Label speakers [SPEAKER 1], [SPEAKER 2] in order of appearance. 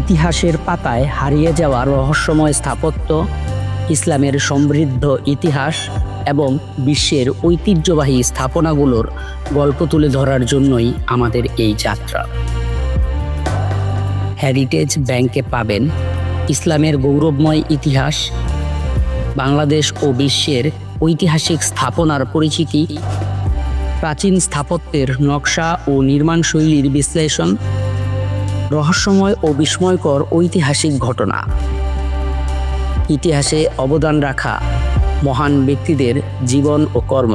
[SPEAKER 1] ইতিহাসের পাতায় হারিয়ে যাওয়া রহস্যময় স্থাপত্য, ইসলামের সমৃদ্ধ ইতিহাস এবং বিশ্বের ঐতিহ্যবাহী স্থাপনাগুলোর গল্প তুলে ধরার জন্যই আমাদের এই যাত্রা। হেরিটেজ ব্যাংকে পাবেন ইসলামের গৌরবময় ইতিহাস, বাংলাদেশ ও বিশ্বের ঐতিহাসিক স্থাপনার পরিচিতি, প্রাচীন স্থাপত্যের নকশা ও নির্মাণশৈলীর বিশ্লেষণ রহস্যময় ও বিস্ময়কর ঐতিহাসিক ঘটনা। ইতিহাসে অবদান রাখা মহান ব্যক্তিদের জীবন ও কর্ম।